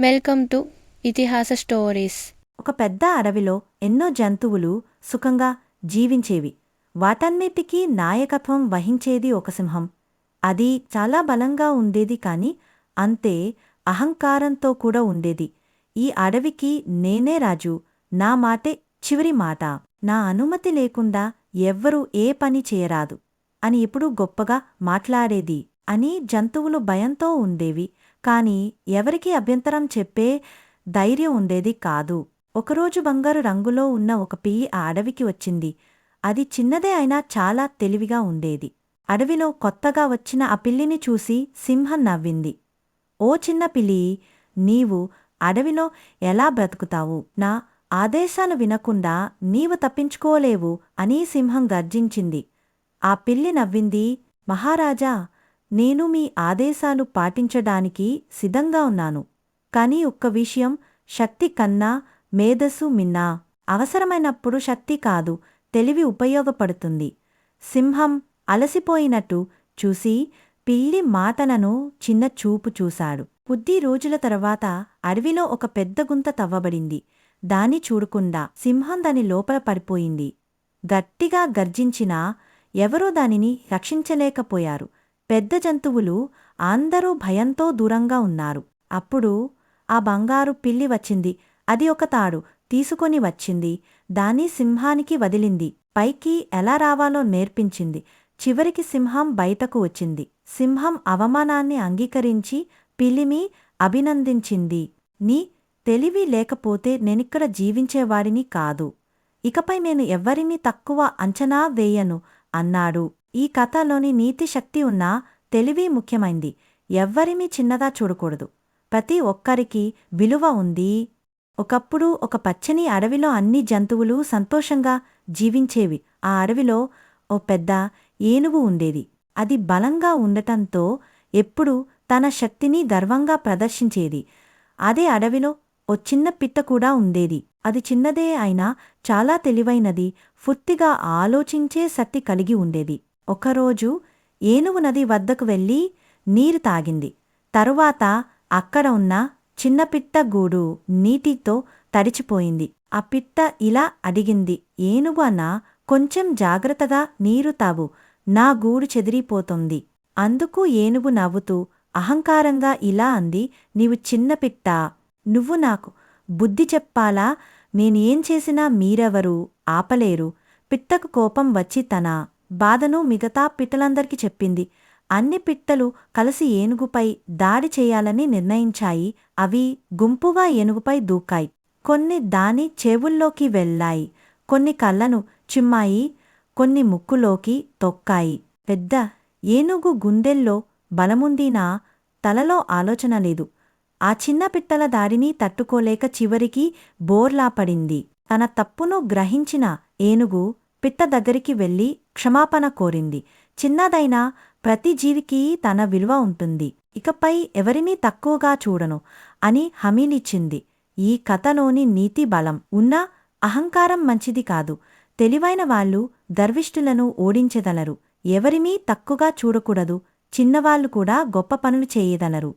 Welcome to ఇతిహాస stories. ఒక పెద్ద అడవిలో ఎన్నో జంతువులు సుఖంగా జీవించేవి. వాటన్నిటికీ నాయకత్వం వహించేది ఒక సింహం. అది చాలా బలంగా ఉండేది కాని అంతే అహంకారంతో కూడా ఉండేది. ఈ అడవికి నేనే రాజు నా మాటే చివరి మాట నా అనుమతి లేకుండా ఎవ్వరూ ఏ పని చేయరాదు. అని ఇప్పుడు గొప్పగా మాట్లాడేది అని జంతువులు భయంతో ఉండేవి. కాని ఎవరికీ అభ్యంతరం చెప్పే ధైర్యం ఉండేది కాదు. ఒకరోజు బంగారు రంగులో ఉన్న ఒక పియ్యి ఆ అడవికి వచ్చింది. అది చిన్నదే అయినా చాలా తెలివిగా ఉండేది. అడవిలో కొత్తగా వచ్చిన ఆ పిల్లిని చూసి సింహం నవ్వింది. ఓ చిన్న పిల్లి నీవు అడవిలో ఎలా బ్రతుకుతావు? నా ఆదేశాలు వినకుండా నీవు తప్పించుకోలేవు అని సింహం గర్జించింది. ఆ పిల్లి నవ్వింది మహారాజా నేను మీ ఆదేశాలు పాటించడానికి సిద్ధంగా ఉన్నాను. కాని ఒక్క విషయం శక్తి కన్నా మేధస్సు మిన్నా అవసరమైనప్పుడు శక్తి కాదు తెలివి ఉపయోగపడుతుంది. సింహం అలసిపోయినట్టు చూసి పిల్లి మాటలను చిన్న చూపు చూశాడు. కొద్ది రోజుల తర్వాత అడవిలో ఒక పెద్ద గుంత తవ్వబడింది. దాన్ని చూడకుండా సింహం దాని లోపల పడిపోయింది. గట్టిగా గర్జించినా ఎవరూ దానిని రక్షించలేకపోయారు. పెద్ద జంతువులు అందరూ భయంతో దూరంగా ఉన్నారు. అప్పుడు ఆ బంగారు పిల్లి వచ్చింది. అది ఒక తాడు తీసుకొని వచ్చింది. దాని సింహానికి వదిలింది. పైకి ఎలా రావాలో నేర్పించింది. చివరికి సింహం బయటకు వచ్చింది. సింహం అవమానాన్ని అంగీకరించి పిల్లిమి అభినందించింది. నీ తెలివి లేకపోతే నేనిక్కడ జీవించేవాడిని కాదు. ఇకపై నేను ఎవ్వరినీ తక్కువ అంచనా వేయను అన్నాడు. ఈ కథలోని నీతి శక్తి ఉన్నా తెలివి ముఖ్యమైంది. ఎవ్వరిమీ చిన్నదా చూడకూడదు. ప్రతి ఒక్కరికి విలువ ఉంది. ఒకప్పుడు ఒక పచ్చని అడవిలో అన్ని జంతువులు సంతోషంగా జీవించేవి. ఆ అడవిలో ఓ పెద్ద ఏనుగు ఉండేది. అది బలంగా ఉండటంతో ఎప్పుడూ తన శక్తిని గర్వంగా ప్రదర్శించేది. అదే అడవిలో ఓ చిన్న పిట్ట కూడా ఉండేది. అది చిన్నదే అయినా చాలా తెలివైనది. ఫుర్తిగా ఆలోచించే శక్తి కలిగి ఉండేది. ఒకరోజు ఏనుగు నది వద్దకు వెళ్ళి నీరు తాగింది. తరువాత అక్కడ ఉన్న చిన్న పిట్ట గూడు నీటితో తడిచిపోయింది. ఆ పిట్ట ఇలా అడిగింది ఏనుగు అన్నా కొంచెం జాగ్రత్తగా నీరు తావు నా గూడు చెదిరిపోతుంది. అందుకు ఏనుగు నవ్వుతూ అహంకారంగా ఇలా అంది నీవు చిన్న పిట్ట? నువ్వు నాకు బుద్ధి చెప్పాలా? నేనేం చేసినా మీరెవరూ? ఆపలేరు. పిట్టకు కోపం వచ్చి తన బాధను మిగతా పిట్టలందరికీ చెప్పింది. అన్ని పిట్టలు కలిసి ఏనుగుపై దాడి చేయాలని నిర్ణయించాయి. అవి గుంపుగా ఏనుగుపై దూకాయి. కొన్ని దాని చెవుల్లోకి వెళ్ళాయి. కొన్ని కళ్ళను చిమ్మాయి. కొన్ని ముక్కులోకి తొక్కాయి. పెద్ద ఏనుగు గుండెల్లో బలముందినా తలలో ఆలోచన లేదు. ఆ చిన్న పిట్టల దారిని తట్టుకోలేక చివరికి బోర్లా పడింది తన తప్పును గ్రహించిన ఏనుగు పిట్ట దగ్గరికి వెళ్ళి క్షమాపణ కోరింది. చిన్నదైనా ప్రతి జీవికి తన విలువ ఉంటుంది. ఇకపై ఎవరినీ తక్కువగా చూడను అని హామీనిచ్చింది ఈ కథలోని నీతి బలం ఉన్నా అహంకారం మంచిది కాదు. తెలివైన వాళ్ళు దర్విష్ఠులను ఓడించెదలరు. ఎవరిమీ తక్కువగా చూడకూడదు. చిన్నవాళ్ళు కూడా గొప్ప పనులు చేయదలరు.